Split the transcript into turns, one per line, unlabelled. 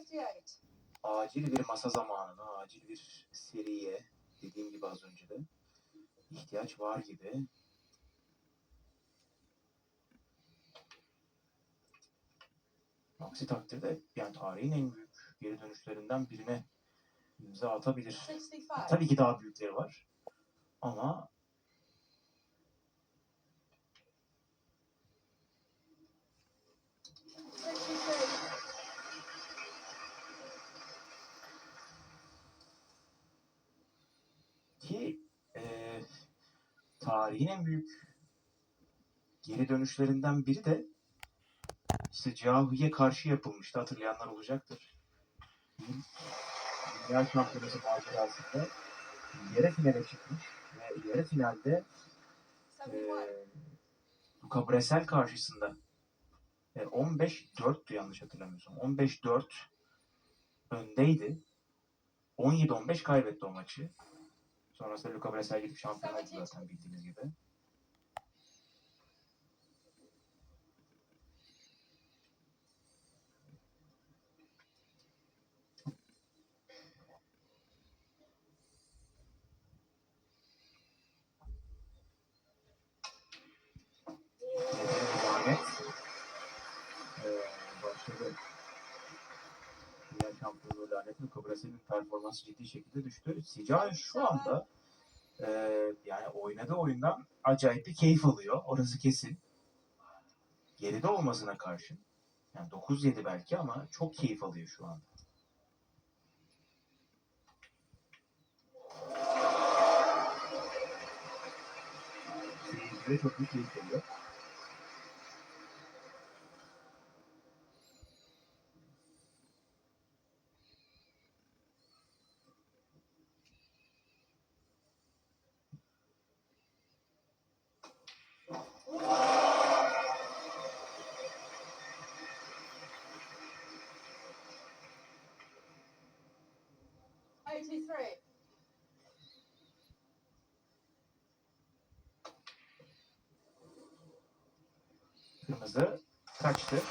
58.
acil bir masa zamanına, acil bir seriye dediğim gibi az önce de ihtiyaç var gibi. Aksi takdirde yani tarihin en büyük geri dönüşlerinden birine imza atabilir.
65.
Tabii ki daha büyükleri var. Ama tarihin en büyük geri dönüşlerinden biri de işte Cahiye karşı yapılmıştı. Hatırlayanlar olacaktır. Dünya Şampiyonası macerasında yarı finale çıkmış ve yarı finalde e,
71.
Luka Bresel karşısında e, 15-4'tü yanlış hatırlamıyorsam. 15-4 öndeydi. 17-15 kaybetti o maçı. Sonrasında Luka Bresel gidip şampiyon oldu zaten bildiğiniz gibi. eee başladı. Dünya Şampiyonluğu lanetli Kubrasi'nin performansı ciddi şekilde düştü. Sican şu anda e, yani oynadığı oyundan acayip bir keyif alıyor. Orası kesin. Geride olmasına karşın. Yani 9-7 belki ama çok keyif alıyor şu anda. Çok büyük keyif alıyor.
83.
Kırmızı kaçtı.